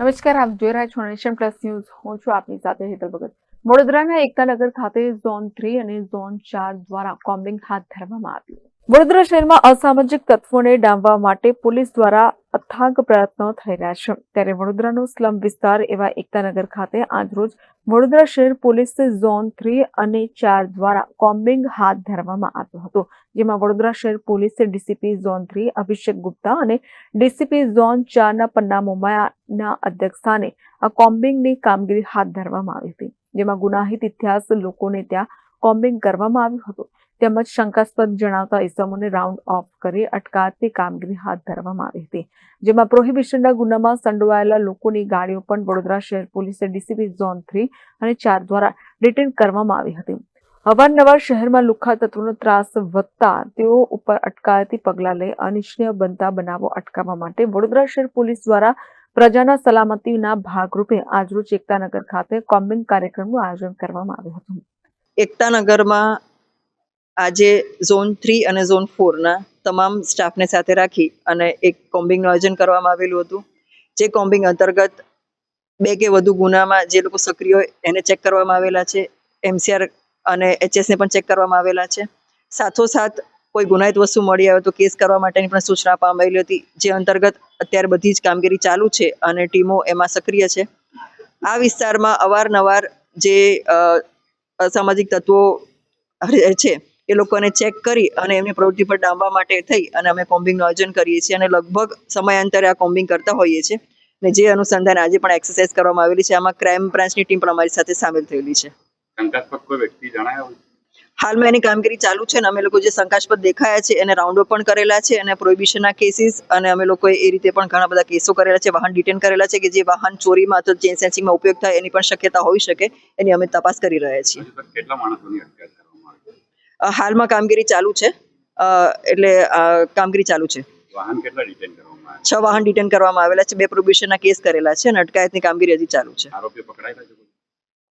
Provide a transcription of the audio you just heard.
નમસ્કાર, આપ જોઈ રહ્યા છો નેશન પ્લસ ન્યૂઝ. હું છું આપની સાથે હેતલ ભગત. વડોદરાના એકતાનગર ખાતે ઝોન થ્રી અને ઝોન ચાર દ્વારા કોમ્બિંગ હાથ ધરવામાં આવ્યું. વડોદરા શહેરમાં અસામાજિક તત્વોને ડામવા માટે પોલીસ દ્વારા અથાગ પ્રયત્નો થઈ રહ્યા છે. ત્યારે વડોદરાનો સ્લમ વિસ્તાર એવા એકતાનગર ખાતે આજરોજ વડોદરા શહેર પોલીસ ઝોન થ્રી અને ચાર દ્વારા કોમ્બિંગ હાથ ધરવામાં આવ્યો હતો. જેમાં વડોદરા શહેર પોલીસે DCP zone three Abhishek Gupta અને ડીસીપી ઝોન ચારના પન્ના મોમાયાના અધ્યક્ષસ્થાને આ કોમ્બિંગની કામગીરી હાથ ધરવામાં આવી હતી. જેમાં ગુનાહિત ઇતિહાસ લોકોને ત્યાં કોમ્બિંગ કરવામાં આવ્યું હતું. તેમજ શંકાસ્પદ જણાવતા ઇસમોને રાઉન્ડ ઓફ કરી અટકાયતની કામગીરી હાથ ધરવામાં આવી હતી. જેમાં પ્રોહિબિશનના ગુનામાં સંડોવાયેલા લોકોની ગાડીઓ પણ વડોદરા શહેર પોલીસે ડીસીપી ઝોન થ્રી અને ચાર દ્વારા ડિટેન કરવામાં આવી હતી. અવારનવાર શહેરમાં લુખ્ખા તત્વોનો ત્રાસ વધતા તેઓ ઉપર અટકાયતી પગલાં લઈ અનિચ્છનીય બનતા બનાવો અટકાવવા માટે વડોદરા શહેર પોલીસ દ્વારા પ્રજાના સલામતીના ભાગરૂપે આજરોજ એકતાનગર ખાતે કોમ્બિંગ કાર્યક્રમનું આયોજન કરવામાં આવ્યું હતું. એકતાનગરમાં આજે ઝોન થ્રી અને ઝોન ફોરના તમામ સ્ટાફને સાથે રાખી અને એક કોમ્બિંગનું આયોજન કરવામાં આવેલું હતું. જે કોમ્બિંગ અંતર્ગત બે કે વધુ ગુનામાં જે લોકો સક્રિય હોય એને ચેક કરવામાં આવેલા છે. એમસીઆર અને એચએસને પણ ચેક કરવામાં આવેલા છે. સાથોસાથ કોઈ ગુનાહિત વસ્તુ મળી આવે તો કેસ કરવા માટેની પણ સૂચના આપવામાં આવેલી હતી. જે અંતર્ગત અત્યારે બધી જ કામગીરી ચાલુ છે અને ટીમો એમાં સક્રિય છે. આ વિસ્તારમાં અવારનવાર જે અસામાજિક તત્વો છે, એ લોકોને ચેક કરી અને એમની પ્રવૃત્તિ પર ડામવા માટે થઈ અને અમે કોમ્બિંગનું આયોજન કરીએ છીએ અને લગભગ સમયાંતરે આ કોમ્બિંગ કરતા હોઈએ છીએ ને જે અનુસંધાન આજે પણ એક્સરસાઇઝ કરવામાં આવેલી છે, આમાં ક્રાઇમ બ્રાન્ચની ટીમ પણ અમારી સાથે સામેલ થયેલી છે શંકાસ્પદ કોઈ વ્યક્તિ જણાયો? હાલમાં એની કામગીરી ચાલુ છે અને અમે લોકો જે શંકાસ્પદ દેખાયા છે એને રાઉન્ડઅપ પણ કરેલા છે અને પ્રોહિબિશનના કેસીસ અને અમે લોકોએ એ રીતે પણ ઘણા બધા કેસો કરેલા છે વાહન ડિટેન કરેલા છે કે જે વાહન ચોરીમાં અથવા ચેન સેન્સિંગમાં ઉપયોગ થાય એની પણ શક્યતા હોઈ શકે એની અમે તપાસ કરી રહ્યા છીએ. હાલમાં કામગીરી ચાલુ છે એટલે કામગીરી ચાલુ છે. વાહન કેટલા ડિટેન કરવામાં છ વાહન ડિટેન કરવામાં આવેલા છે બે પ્રોબિશનના કેસ કરેલા છે અને અટકાયતની કામગીરી હજી ચાલુ છે. આરોપી પકડાયેલા છે?